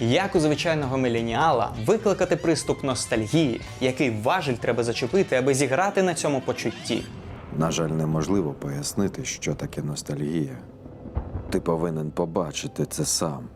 Як у звичайного меленіала викликати приступ ностальгії, який важель треба зачепити, аби зіграти на цьому почутті? На жаль, неможливо пояснити, що таке ностальгія. Ти повинен побачити це сам.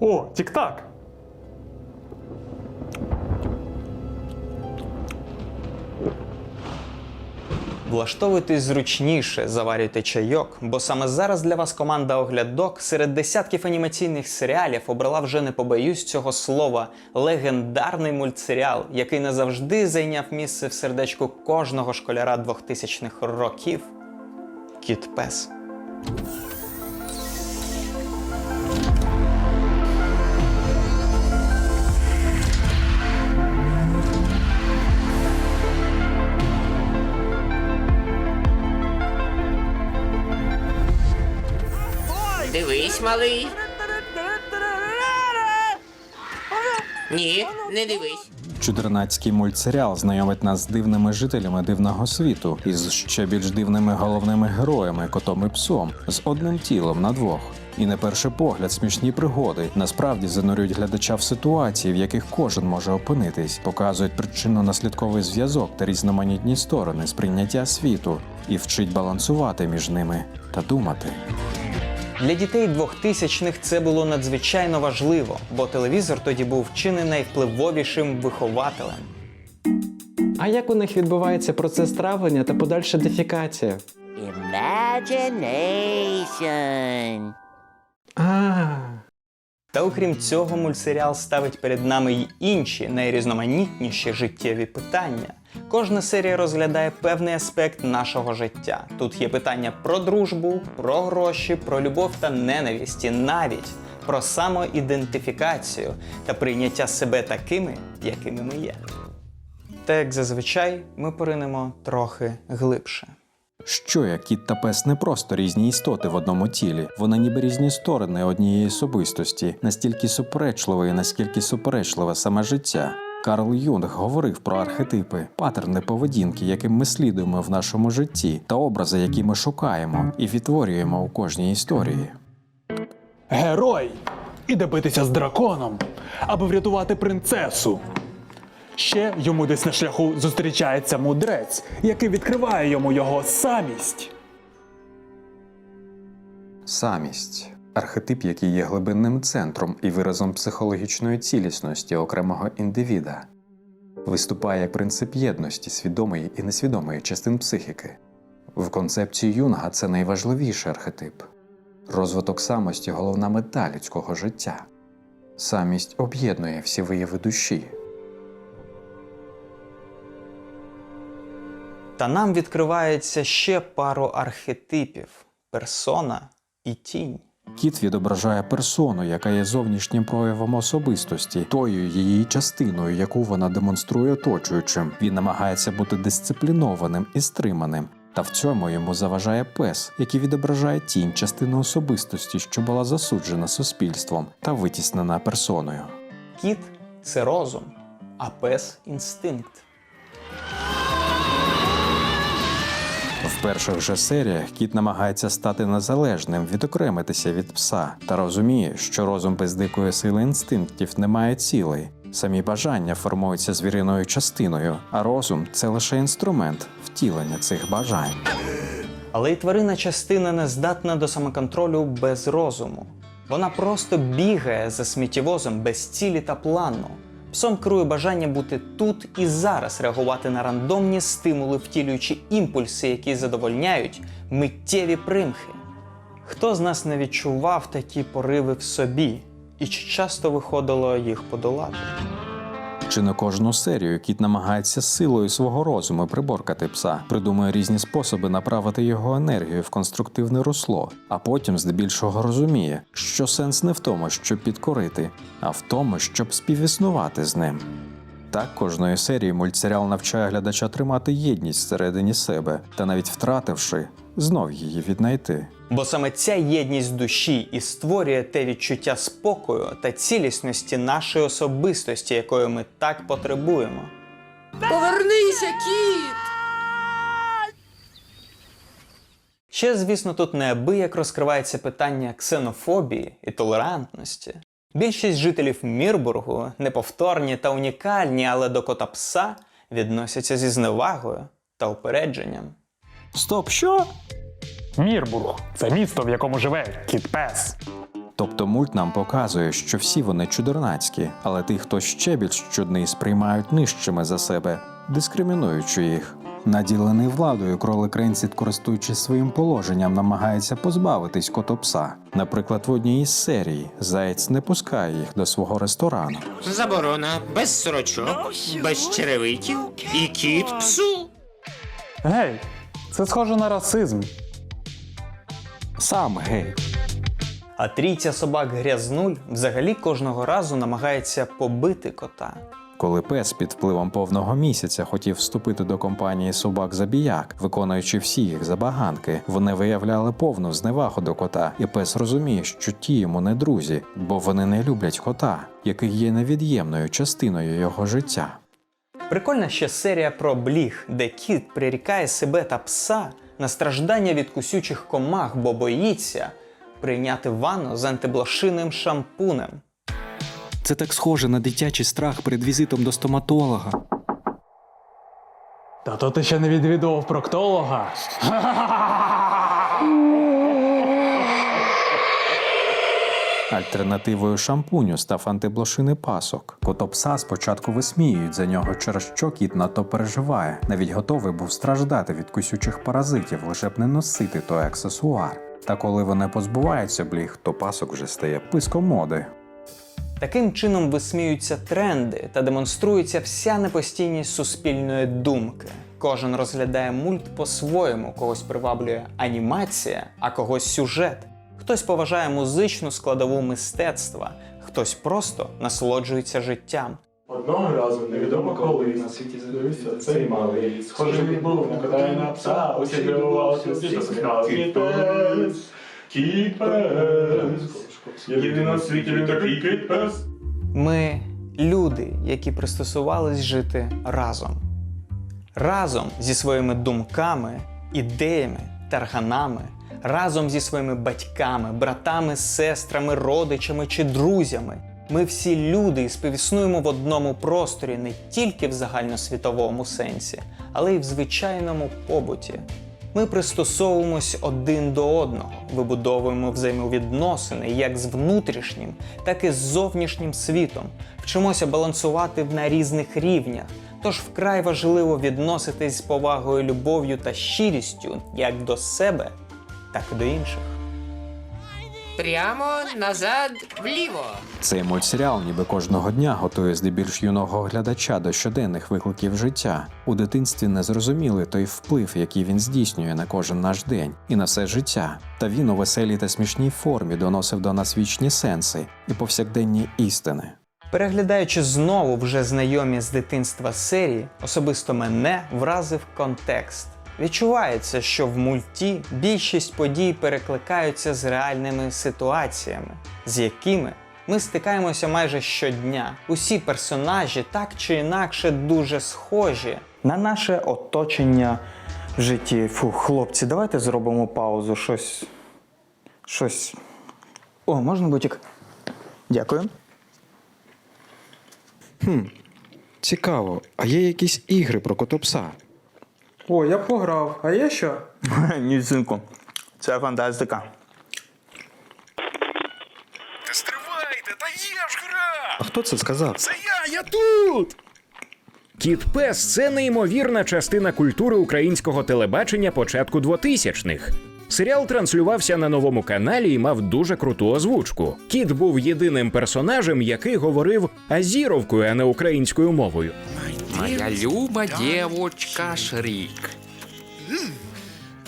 О, тік-так! Влаштовуйтесь зручніше, заварюйте чайок, бо саме зараз для вас команда Оглядок серед десятків анімаційних серіалів обрала вже не побоюсь цього слова легендарний мультсеріал, який назавжди зайняв місце в сердечку кожного школяра 2000-х років. Кіт Пес. Малий. Ні, не дивись. Чудернацький мультсеріал знайомить нас з дивними жителями дивного світу і з ще більш дивними головними героями, котом і псом, з одним тілом на двох. І на перший погляд смішні пригоди насправді занурюють глядача в ситуації, в яких кожен може опинитись, показують причинно-наслідковий зв'язок та різноманітні сторони сприйняття світу і вчить балансувати між ними та думати. Для дітей 2000-х це було надзвичайно важливо, бо телевізор тоді був чи не найвпливовішим вихователем. А як у них відбувається процес травлення та подальша дефікація? Imagination. А, Та окрім цього, мультсеріал ставить перед нами й інші найрізноманітніші життєві питання. Кожна серія розглядає певний аспект нашого життя. Тут є питання про дружбу, про гроші, про любов та ненависть, і навіть про самоідентифікацію та прийняття себе такими, якими ми є. Та як зазвичай, ми поринемо трохи глибше. Що як кіт та пес не просто різні істоти в одному тілі, вони ніби різні сторони однієї особистості, настільки суперечливої, наскільки суперечливе саме життя. Карл Юнг говорив про архетипи, паттерни поведінки, яким ми слідуємо в нашому житті, та образи, які ми шукаємо і відтворюємо у кожній історії. Герой іде битися з драконом, аби врятувати принцесу. Ще йому десь на шляху зустрічається мудрець, який відкриває йому його самість. Самість архетип, який є глибинним центром і виразом психологічної цілісності окремого індивіда, виступає як принцип єдності свідомої і несвідомої частин психіки. В концепції Юнга це найважливіший архетип. Розвиток самості головна мета людського життя. Самість об'єднує всі вияви душі, Та нам відкривається ще пару архетипів персона і тінь. Кіт відображає персону, яка є зовнішнім проявом особистості, тою її частиною, яку вона демонструє оточуючим. Він намагається бути дисциплінованим і стриманим. Та в цьому йому заважає пес, який відображає тінь частину особистості, що була засуджена суспільством та витіснена персоною. Кіт це розум, а пес інстинкт. В перших же серіях кіт намагається стати незалежним, відокремитися від пса та розуміє, що розум без дикої сили інстинктів не має цілей. Самі бажання формуються звіриною частиною, а розум це лише інструмент втілення цих бажань. Але й тварина частина не здатна до самоконтролю без розуму. Вона просто бігає за сміттєвозом без цілі та плану. Псом керує бажання бути тут і зараз, реагувати на рандомні стимули, втілюючи імпульси, які задовольняють миттєві примхи. Хто з нас не відчував такі пориви в собі, і чи часто виходило їх подолати? Чи не кожну серію кіт намагається силою свого розуму приборкати пса, придумує різні способи направити його енергію в конструктивне русло, а потім здебільшого розуміє, що сенс не в тому, щоб підкорити, а в тому, щоб співіснувати з ним. Так, кожної серії мультсеріал навчає глядача тримати єдність всередині себе та навіть втративши, знов її віднайти. Бо саме ця єдність душі і створює те відчуття спокою та цілісності нашої особистості, якої ми так потребуємо. Повернися, кіт! Ще, звісно, тут неабияк розкривається питання ксенофобії і толерантності. Більшість жителів Мірбургу неповторні та унікальні, але до кота пса відносяться зі зневагою та упередженням. Стоп, що? Мірбург це місто, в якому живе кіт пес. Тобто мульт нам показує, що всі вони чудернацькі, але тих, хто ще більш чудний, сприймають нижчими за себе, дискримінуючи їх. Наділений владою кролик Ренсіт, користуючись своїм положенням, намагається позбавитись котопса. Наприклад, в одній із серій заєць не пускає їх до свого ресторану. Заборона без сорочок, без черевиків і кіт псу. Гей, це схоже на расизм. Сам гей. А трійця собак грязнуль взагалі кожного разу намагається побити кота. Коли пес під впливом повного місяця хотів вступити до компанії собак забіяк, виконуючи всі їх забаганки, вони виявляли повну зневагу до кота, і пес розуміє, що ті йому не друзі, бо вони не люблять кота, який є невід'ємною частиною його життя. Прикольна ще серія про бліг, де кіт прирікає себе та пса на страждання від кусючих комах, бо боїться прийняти ванну з антиблошинним шампунем. Це так схоже на дитячий страх перед візитом до стоматолога. Та то ти ще не відвідував проктолога. Альтернативою шампуню став антиблошиний пасок. Котопса спочатку висміюють за нього, через що кіт надто переживає. Навіть готовий був страждати від кусючих паразитів, лише б не носити той аксесуар. Та коли вони позбуваються бліг, то пасок вже стає писком моди. Таким чином висміюються тренди та демонструється вся непостійність суспільної думки. Кожен розглядає мульт по-своєму, когось приваблює анімація, а когось сюжет. Хтось поважає музичну складову мистецтва, хтось просто насолоджується життям. Одного разу невідомо коли на світі з'явився цей малий. Схожий він був на кота на пса, усі дивувалися, усі засміхали. Кіт пес, кіт пес, єдиний на світі він такий кіт пес. Ми люди, які пристосувались жити разом. Разом зі своїми думками, ідеями, тарганами, разом зі своїми батьками, братами, сестрами, родичами чи друзями. Ми всі люди і співіснуємо в одному просторі не тільки в загальносвітовому сенсі, але й в звичайному побуті. Ми пристосовуємось один до одного, вибудовуємо взаємовідносини як з внутрішнім, так і з зовнішнім світом, вчимося балансувати на різних рівнях. Тож вкрай важливо відноситись з повагою, любов'ю та щирістю як до себе, так і до інших. Прямо назад вліво. Цей мультсеріал ніби кожного дня готує здебільш юного глядача до щоденних викликів життя. У дитинстві не зрозуміли той вплив, який він здійснює на кожен наш день і на все життя. Та він у веселій та смішній формі доносив до нас вічні сенси і повсякденні істини. Переглядаючи знову вже знайомі з дитинства серії, особисто мене вразив контекст. Відчувається, що в мульті більшість подій перекликаються з реальними ситуаціями, з якими ми стикаємося майже щодня. Усі персонажі так чи інакше дуже схожі на наше оточення в житті. Фу, хлопці, давайте зробимо паузу. Щось. Щось. О, можна бутік? Дякую. Цікаво, а є якісь ігри про котопса? О, я пограв. А є що? Ні, синку. Це фантастика. Стривайте, та є ж гра. А хто це сказав? Це я, я тут! Кіт Пес це неймовірна частина культури українського телебачення початку 2000-х. Серіал транслювався на новому каналі і мав дуже круту озвучку. Кіт був єдиним персонажем, який говорив азіровкою, а не українською мовою. Моя люба девочка Шрік.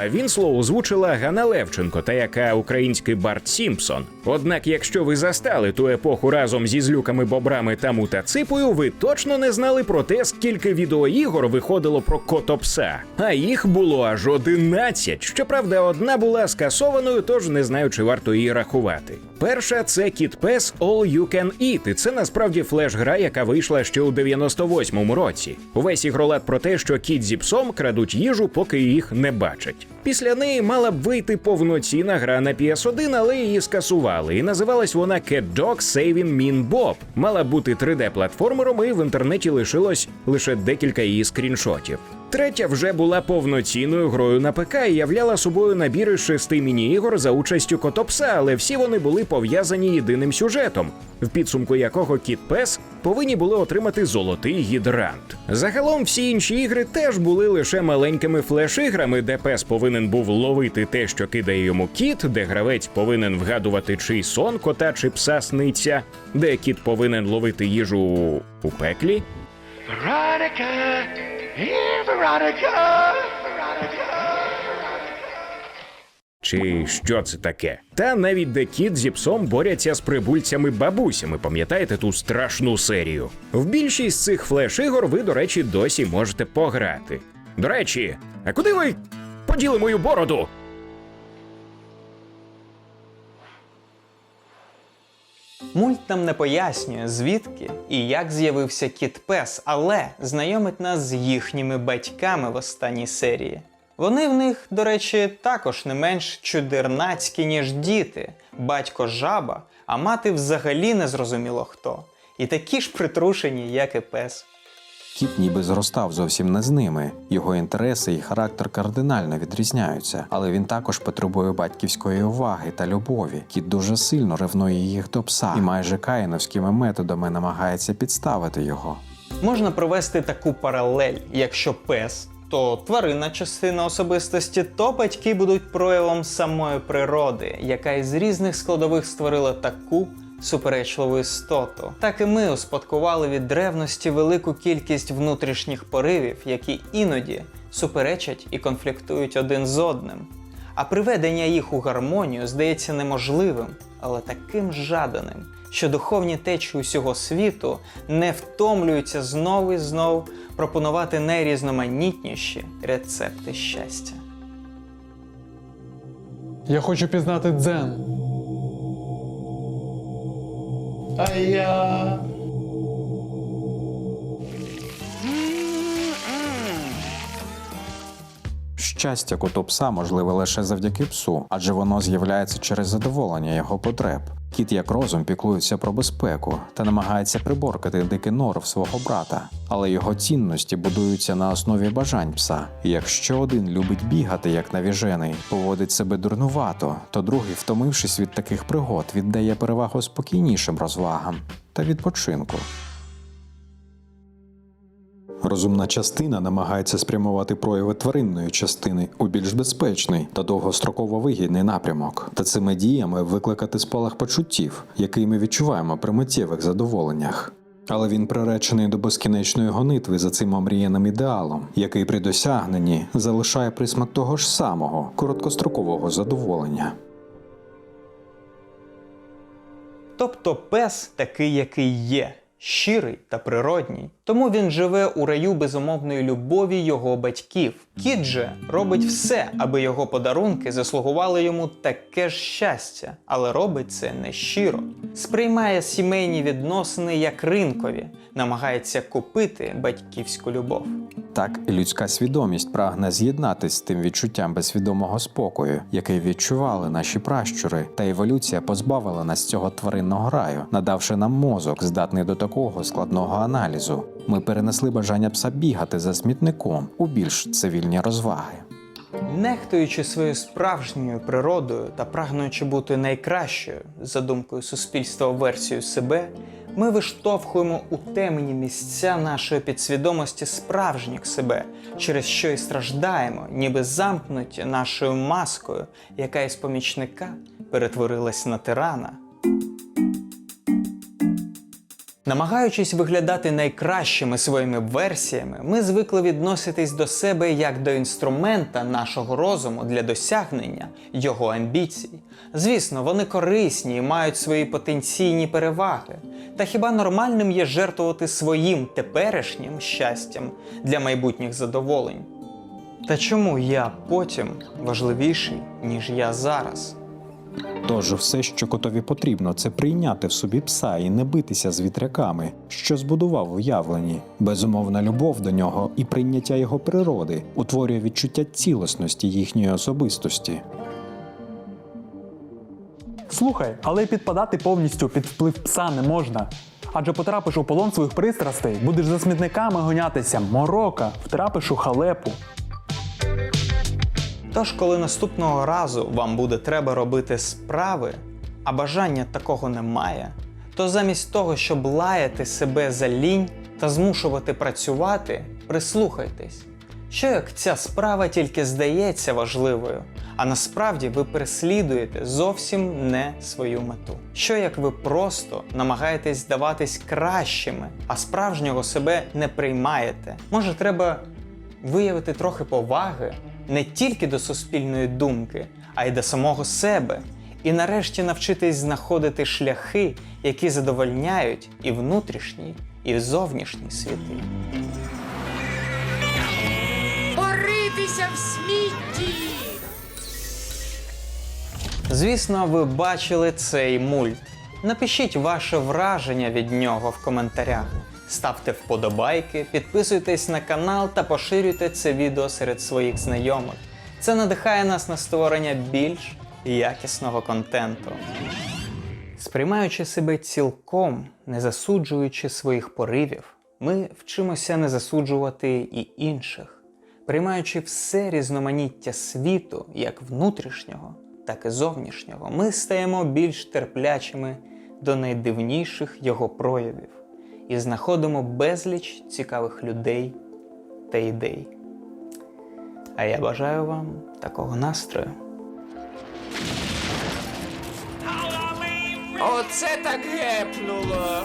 А він слово озвучила Ганна Левченко, та яка український Барт Сімпсон. Однак, якщо ви застали ту епоху разом зі злюками бобрами та мутаципою, ви точно не знали про те, скільки відеоігор виходило про котопса. А їх було аж 11. Щоправда, одна була скасованою, тож не знаю, чи варто її рахувати. Перша це Кіт Пес All You Can Eat, і це насправді флеш-гра, яка вийшла ще у 98-му році. Увесь ігролад про те, що кіт зі псом крадуть їжу, поки їх не бачать. much. Після неї мала б вийти повноцінна гра на PS1, але її скасували. І називалась вона Cat Dog Saving Mean Bob. Мала бути 3D-платформером, і в інтернеті лишилось лише декілька її скріншотів. Третя вже була повноцінною грою на ПК і являла собою набір із шести міні-ігор за участю Котопса, але всі вони були пов'язані єдиним сюжетом, в підсумку якого Кіт Пес повинні були отримати золотий гідрант. Загалом всі інші ігри теж були лише маленькими флеш-іграми, де пес повинен був ловити те, що кидає йому кіт, де гравець повинен вгадувати, чий сон кота чи пса сниться, де кіт повинен ловити їжу у пеклі. Чи що це таке? Та навіть де кіт зі псом борються з прибульцями-бабусями. Пам'ятаєте ту страшну серію? В більшість цих флеш-ігор ви, до речі, досі можете пограти. До речі, а куди ви поділи мою бороду? Мульт нам не пояснює, звідки і як з'явився кіт пес, але знайомить нас з їхніми батьками в останній серії. Вони в них, до речі, також не менш чудернацькі, ніж діти. Батько жаба, а мати взагалі не зрозуміло хто. І такі ж притрушені, як і пес. Кіт ніби зростав зовсім не з ними. Його інтереси і характер кардинально відрізняються, але він також потребує батьківської уваги та любові. Кіт дуже сильно ревнує їх до пса і майже каїновськими методами намагається підставити його. Можна провести таку паралель, якщо пес, то тваринна частина особистості, то батьки будуть проявом самої природи, яка із різних складових створила таку суперечливу істоту. Так і ми успадкували від древності велику кількість внутрішніх поривів, які іноді суперечать і конфліктують один з одним. А приведення їх у гармонію здається неможливим, але таким жаданим, що духовні течії усього світу не втомлюються знову і знов пропонувати найрізноманітніші рецепти щастя. Я хочу пізнати дзен. А я. Щастя котопса можливе лише завдяки псу, адже воно з'являється через задоволення його потреб. Кіт як розум піклується про безпеку та намагається приборкати дикий норов свого брата, але його цінності будуються на основі бажань пса. Якщо один любить бігати як навіжений, поводить себе дурнувато, то другий, втомившись від таких пригод, віддає перевагу спокійнішим розвагам та відпочинку. Розумна частина намагається спрямувати прояви тваринної частини у більш безпечний та довгостроково вигідний напрямок, та цими діями викликати спалах почуттів, який ми відчуваємо при миттєвих задоволеннях. Але він приречений до безкінечної гонитви за цим омріяним ідеалом, який при досягненні залишає присмак того ж самого короткострокового задоволення. Тобто пес такий, який є, щирий та природній. Тому він живе у раю безумовної любові його батьків. Кіт же робить все, аби його подарунки заслугували йому таке ж щастя, але робить це не щиро. Сприймає сімейні відносини як ринкові, намагається купити батьківську любов. Так людська свідомість прагне з'єднатись з тим відчуттям безсвідомого спокою, який відчували наші пращури, та еволюція позбавила нас цього тваринного раю, надавши нам мозок, здатний до такого складного аналізу. Ми перенесли бажання пса бігати за смітником у більш цивільні розваги. Нехтуючи своєю справжньою природою та прагнучи бути найкращою за думкою суспільства версією себе, ми виштовхуємо у темні місця нашої підсвідомості справжніх себе, через що й страждаємо, ніби замкнуті нашою маскою, яка із помічника перетворилась на тирана. Намагаючись виглядати найкращими своїми версіями, ми звикли відноситись до себе як до інструмента нашого розуму для досягнення його амбіцій. Звісно, вони корисні і мають свої потенційні переваги. Та хіба нормальним є жертвувати своїм теперішнім щастям для майбутніх задоволень? Та чому я потім важливіший, ніж я зараз? Тож все, що котові потрібно, це прийняти в собі пса і не битися з вітряками, що збудував уявлені. Безумовна любов до нього і прийняття його природи утворює відчуття цілісності їхньої особистості. Слухай, але підпадати повністю під вплив пса не можна. Адже потрапиш у полон своїх пристрастей, будеш за смітниками гонятися, морока, втрапиш у халепу. Тож, коли наступного разу вам буде треба робити справи, а бажання такого немає, то замість того, щоб лаяти себе за лінь та змушувати працювати, прислухайтесь, що як ця справа тільки здається важливою, а насправді ви переслідуєте зовсім не свою мету. Що як ви просто намагаєтесь здаватись кращими, а справжнього себе не приймаєте? Може, треба виявити трохи поваги не тільки до суспільної думки, а й до самого себе. І нарешті навчитись знаходити шляхи, які задовольняють і внутрішній, і зовнішній світи. Поритися в смітті. Звісно, ви бачили цей мульт. Напишіть ваше враження від нього в коментарях. Ставте вподобайки, підписуйтесь на канал та поширюйте це відео серед своїх знайомих. Це надихає нас на створення більш якісного контенту. Сприймаючи себе цілком, не засуджуючи своїх поривів, ми вчимося не засуджувати і інших, приймаючи все різноманіття світу, як внутрішнього, так і зовнішнього, ми стаємо більш терплячими до найдивніших його проявів і знаходимо безліч цікавих людей та ідей. А я бажаю вам такого настрою. Оце так гепнуло.